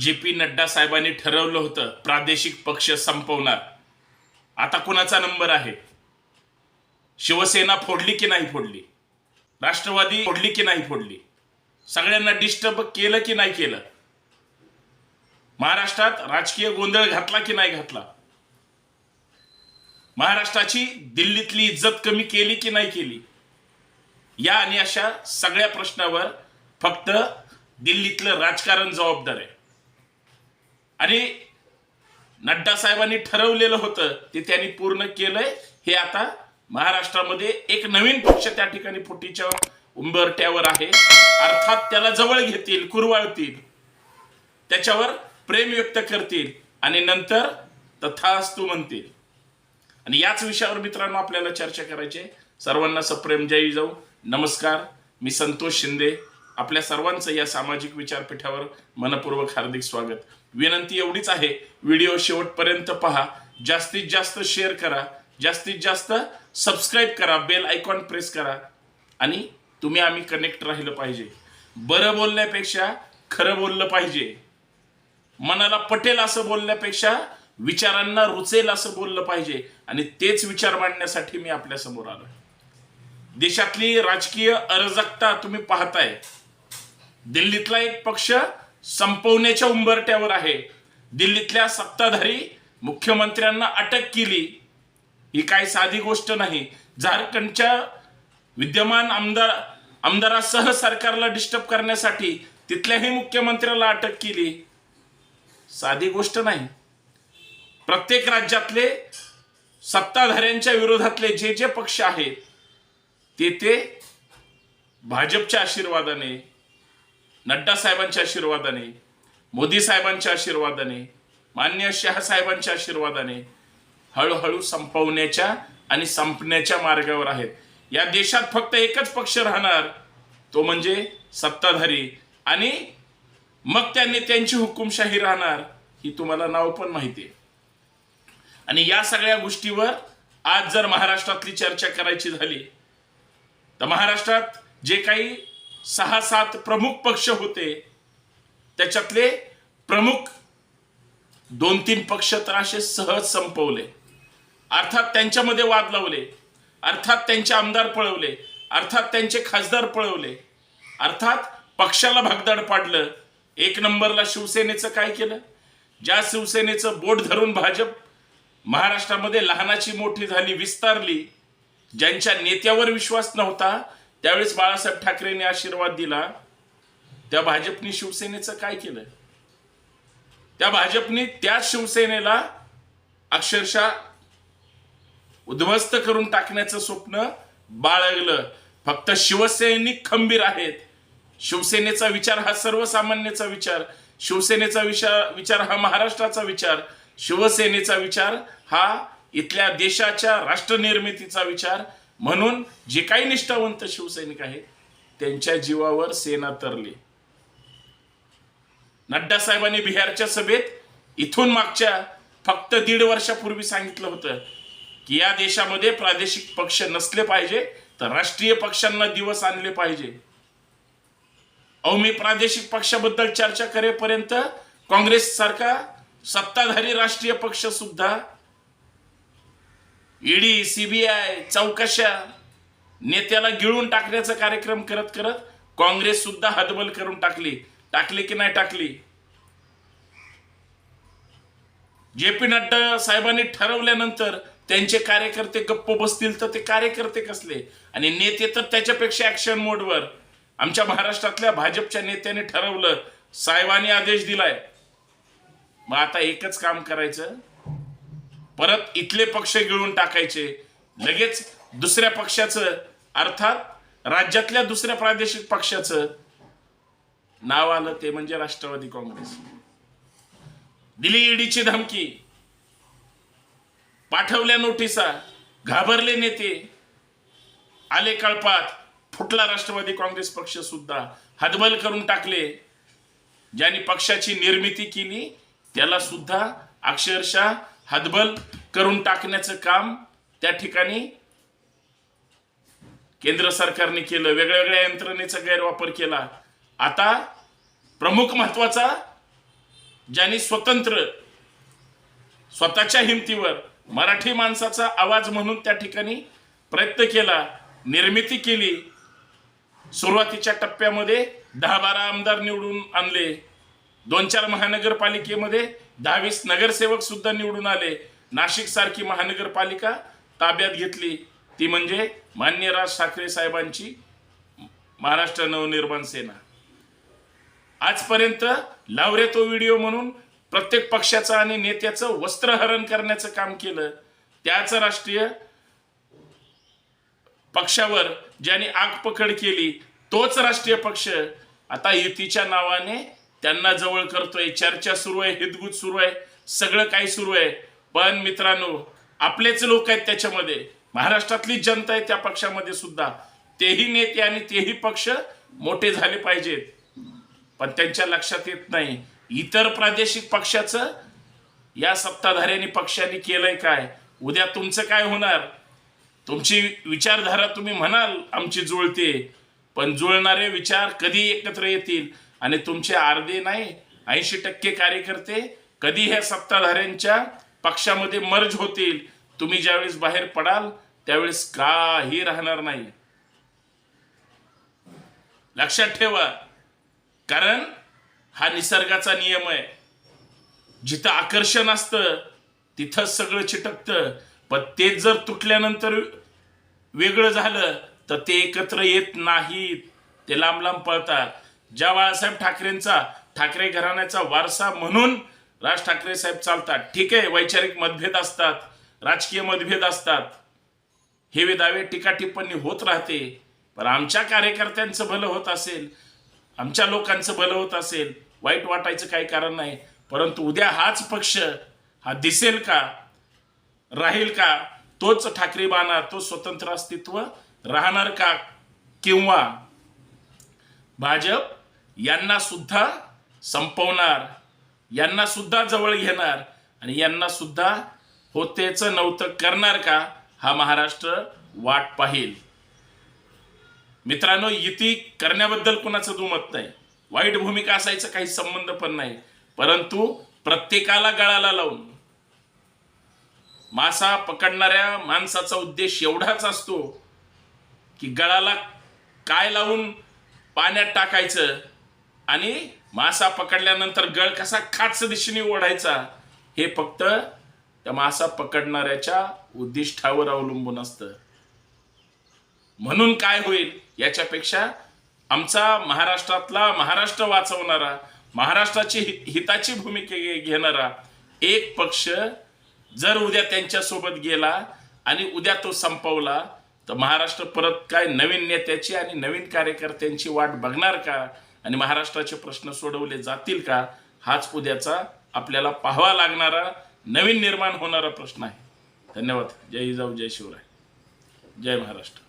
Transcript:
J P Nadda साहेबांनी ठरवलं होतं प्रादेशिक पक्ष संपवणार. आता कुणाचा नंबर आहे? शिवसेना फोडली की नाही फोडली? राष्ट्रवादी फोडली की नाही फोडली? सगळ्यांना डिस्टर्ब केलं की नाही केलं? महाराष्ट्रात राजकीय गोंधळ घातला की नाही घातला? महाराष्ट्राची दिल्लीतली इज्जत कमी केली की नाही केली? या आणि अशा सगळ्या प्रश्नावर फक्त दिल्लीतलं राजकारण जबाबदार आहे. आणि नड्डा साहेबांनी ठरवलेलं होतं ते त्यांनी पूर्ण केलंय. हे आता महाराष्ट्रामध्ये एक नवीन पक्ष त्या ठिकाणी फुटीच्या उंबरट्यावर आहे. अर्थात त्याला जवळ घेतील कुरवाळतील. त्याच्यावर प्रेम व्यक्त करतील आणि नंतर तथास्तू म्हणतील. आणि याच विषयावर मित्रांनो आपल्याला चर्चा करायची सर्वांना सप्रेम जय जाऊ. नमस्कार. मी संतोष शिंदे. आपल्या सर्वांचं या सामाजिक विचारपीठावर मनपूर्वक हार्दिक स्वागत. विनंती एवढीच आहे. व्हिडिओ शेवटपर्यंत पहा. जास्तीत जास्त शेअर करा. जास्तीत जास्त सबस्क्राईब करा. बेल आयकॉन प्रेस करा. आणि तुम्ही आम्ही कनेक्ट राहिलं पाहिजे. बरं बोलण्यापेक्षा खरं बोललं पाहिजे. मनाला पटेल असं बोलण्यापेक्षा विचारांना रुचेल असं बोललं पाहिजे. आणि तेच विचार मांडण्यासाठी मी आपल्यासमोर आलो देशातली राजकीय अराजकता तुम्ही पाहताय. दिल्लीतला एक पक्ष संपवण्याच्या उंबरट्यावर आहे. दिल्लीतल्या सत्ताधारी मुख्यमंत्र्यांना अटक केली. ही काय साधी गोष्ट नाही. झारखंडच्या विद्यमान आमदार आमदारासह सरकारला डिस्टर्ब करण्यासाठी तिथल्याही मुख्यमंत्र्याला अटक केली. साधी गोष्ट नाही. प्रत्येक राज्यातले सत्ताधाऱ्यांच्या विरोधातले जे जे पक्ष आहेत ते ते भाजपच्या आशीर्वादाने नड्डा साहेबांच्या आशीर्वादाने मोदी साहेबांच्या आशीर्वादाने मान्य शहा साहेबांच्या आशीर्वादाने हळूहळू संपवण्याच्या आणि संपण्याच्या मार्गावर आहेत. या देशात फक्त एकच पक्ष राहणार तो म्हणजे सत्ताधारी. आणि मग त्यांनी त्यांची हुकुमशाही राहणार ही तुम्हाला नाव पण माहिती आहे. आणि या सगळ्या गोष्टीवर आज जर महाराष्ट्रातली चर्चा करायची झाली तर महाराष्ट्रात जे काही सहा सात प्रमुख पक्ष होते. त्याच्यातले प्रमुख दोन तीन पक्ष तर असे सहज संपवले. अर्थात त्यांच्यामध्ये वाद लावले. अर्थात त्यांचे आमदार पळवले. अर्थात त्यांचे खासदार पळवले. अर्थात पक्षाला भागदाड पाडलं. एक नंबरला शिवसेनेचं काय केलं? ज्या शिवसेनेचं बोट धरून भाजप महाराष्ट्रामध्ये लहानाची मोठी झाली विस्तारली ज्यांच्या नेत्यावर विश्वास नव्हता त्यावेळेस बाळासाहेब ठाकरेंनी आशीर्वाद दिला. त्या भाजपने शिवसेनेचं काय केलं? त्या भाजपने त्याच शिवसेनेला अक्षरशः उद्ध्वस्त करून टाकण्याचं स्वप्न बाळगलं. फक्त शिवसैनिक खंबीर आहेत. शिवसेनेचा विचार हा सर्वसामान्याचा विचार. शिवसेनेचा विचार विचार हा महाराष्ट्राचा विचार. शिवसेनेचा विचार हा इथल्या देशाच्या राष्ट्रनिर्मितीचा विचार. म्हणून जे काही निष्ठावंत शिवसैनिक आहेत त्यांच्या जीवावर सेना तरली. नड्डा साहेबांनी बिहारच्या सभेत इथून मागच्या फक्त दीड वर्षापूर्वी सांगितलं होतं की या देशामध्ये प्रादेशिक पक्ष नसले पाहिजे तर राष्ट्रीय पक्षांना दिवस आणले पाहिजे. अहो मी प्रादेशिक पक्षाबद्दल चर्चा करेपर्यंत काँग्रेस सारखा सत्ताधारी राष्ट्रीय पक्ष सुद्धा ईडी सीबीआय चौकशा नेत्याला गिळून टाकण्याचा कार्यक्रम करत करत काँग्रेस सुद्धा हतबल करून टाकली. टाकली की नाही टाकली? जे पी नड्डा साहेबांनी ठरवल्यानंतर त्यांचे कार्यकर्ते गप्प बसतील तर ते कार्यकर्ते कसले? आणि नेते तर त्याच्यापेक्षा ऍक्शन मोडवर आमच्या महाराष्ट्रातल्या भाजपच्या नेत्याने ठरवलं. साहेबांनी आदेश दिलाय. मग आता एकच काम करायचं. परत इथले पक्ष गिळून टाकायचे. लगेच दुसऱ्या पक्षाचं अर्थात राज्यातल्या दुसऱ्या प्रादेशिक पक्षाचं नाव आलं ते म्हणजे राष्ट्रवादी काँग्रेस. दिली ईडीची धमकी. पाठवल्या नोटिसा. घाबरले नेते. आले कळपात. फुटला राष्ट्रवादी काँग्रेस पक्ष सुद्धा. हदबल करून टाकले. ज्यांनी पक्षाची निर्मिती केली त्याला सुद्धा अक्षरशः हतबल करून टाकण्याचं काम त्या ठिकाणी केंद्र सरकारने केलं वेगळ्या वेगळ्या यंत्रणेचा गैरवापर केला. आता प्रमुख महत्त्वाचा ज्यांनी स्वतंत्र स्वतःच्या हिमतीवर मराठी माणसाचा आवाज म्हणून त्या ठिकाणी प्रयत्न केला निर्मिती केली सुरुवातीच्या टप्प्यामध्ये दहा बारा आमदार निवडून आणले. दोन चार महानगरपालिकेमध्ये दहावीस नगरसेवक सुद्धा निवडून आले. नाशिक सारखी महानगरपालिका ताब्यात घेतली. ती म्हणजे मान्य राज ठाकरे साहेबांची महाराष्ट्र नवनिर्माण सेना. आजपर्यंत लावरे तो व्हिडिओ म्हणून प्रत्येक पक्षाचं आणि नेत्याचं वस्त्रहरण करण्याचं काम केलं. त्याच राष्ट्रीय पक्षावर ज्याने आग पकड केली तोच राष्ट्रीय पक्ष आता युतीच्या नावाने त्यांना जवळ करतोय चर्चा सुरू आहे हितगुज सुरू आहे सगळं काही सुरू आहे. पण मित्रांनो आपलेच लोक आहेत त्याच्यामध्ये. महाराष्ट्रातली जनता आहे त्या पक्षामध्ये सुद्धा. तेही नेते आणि तेही पक्ष मोठे झाले पाहिजेत. पण त्यांच्या लक्षात येत नाही. इतर प्रादेशिक पक्षाचं या सत्ताधाऱ्यांनी पक्षांनी केलंय काय? उद्या तुमचं काय होणार? तुमची विचारधारा तुम्ही म्हणाल आमची जुळते. पण जुळणारे विचार कधी एकत्र येतील? आणि तुमचे अर्धे नाही ऐंशी टक्के कार्यकर्ते कधी ह्या सत्ताधाऱ्यांच्या पक्षामध्ये मर्ज होतील? तुम्ही ज्यावेळेस बाहेर पडाल त्यावेळेस काही राहणार नाही. लक्षात ठेवा कारण हा निसर्गाचा नियम आहे. जिथं आकर्षण असतं तिथं सगळं चिटकतं. पण तेच जर तुटल्यानंतर वेगळं झालं तर ते एकत्र येत नाहीत. ते लांब लांब पळतात. ज्या बाळासाहेब ठाकरेंचा ठाकरे घराण्याचा वारसा म्हणून राज ठाकरे साहेब चालतात. ठीक आहे वैचारिक मतभेद असतात राजकीय मतभेद असतात. हे दावे टीका टिप्पणी होत राहते पण आमच्या कार्यकर्त्यांचं भलं होत असेल आमच्या लोकांचं भलं होत असेल वाईट वाटायचं काही कारण नाही. परंतु उद्या हाच पक्ष हा दिसेल का राहील का तोच ठाकरे बाणा तो स्वतंत्र अस्तित्व राहणार का किंवा भाजप यांना सुद्धा संपवणार यांना सुद्धा जवळ घेणार आणि यांना सुद्धा होतेच नव्हतं करणार का हा महाराष्ट्र वाट पाहिल. मित्रांनो युती करण्याबद्दल कुणाचं दुमत नाही. वाईट भूमिका असायचं काही संबंध पण नाही. परंतु प्रत्येकाला गळाला लावून मासा पकडणाऱ्या माणसाचा उद्देश एवढाच असतो की गळाला काय लावून पाण्यात टाकायचं आणि मासा पकडल्यानंतर गळ कसा खाच दिशेने ओढायचा हे फक्त त्या मासा पकडणाऱ्याच्या उद्दिष्टावर अवलंबून असतं. म्हणून काय होईल? याच्यापेक्षा आमचा महाराष्ट्रातला महाराष्ट्र वाचवणारा महाराष्ट्राची हिताची भूमिका घेणारा एक पक्ष जर उद्या त्यांच्यासोबत गेला आणि उद्या तो संपवला तर महाराष्ट्र परत काय नवीन नेत्याची आणि नवीन कार्यकर्त्यांची वाट बघणार का? आणि महाराष्ट्राचे प्रश्न सोडवले जातील का? हाच उद्याचा आपल्याला पाहावा लागणारा नवीन निर्माण होणारा प्रश्न आहे. धन्यवाद. जय जिजाऊ जय शिवराय. जय महाराष्ट्र.